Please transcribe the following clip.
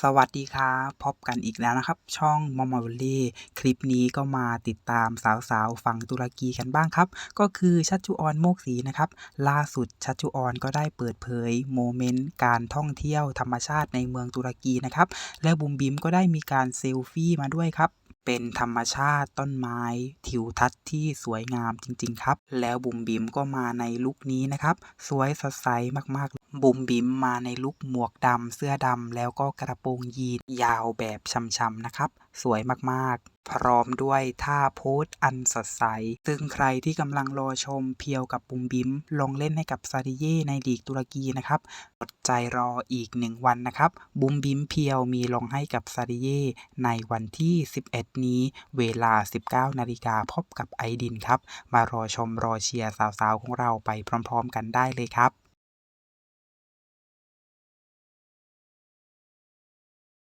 สวัสดีครับพบกันอีกแล้วนะครับ ช่องมอมอลลี่คลิปนี้ก็มาติดตามสาวๆฝั่งตุรกีกันบ้างครับ ก็คือชัชจุออนโมกศรีนะครับ ล่าสุดชัชจุออนก็ได้เปิดเผยโมเมนต์การท่องเที่ยวธรรมชาติในเมืองตุรกีนะครับ และบุมบิมก็ได้มีการเซลฟี่มาด้วยครับเป็นธรรมชาติต้นไม้ทิวทัศน์ที่สวยงามจริง ๆ ครับ แล้วบุมบิมก็มาในลุคนี้นะครับ สวยสดใสมากๆ บุมบิมมาในลุคหมวกดำเสื้อดำแล้วก็กระโปรงยีนยาวแบบช่ำๆนะครับ สวยมากๆ พร้อมด้วยท่าโพสอันสดใส ซึ่งใครที่กำลังรอชมเพียวกับบุมบิมลงเล่นให้กับซาดิเย่ในลีกตุรกีนะครับอดใจรออีกหนึ่งวันนะครับ บุมบิมเพียวมีลงให้กับซาดิเย่ในวันที่ 11 นี้ เวลา 19 นาฬิกาพบกับไอดินครับ มารอชมรอเชียร์สาวๆของเราไปพร้อม ๆ กันได้เลยครับ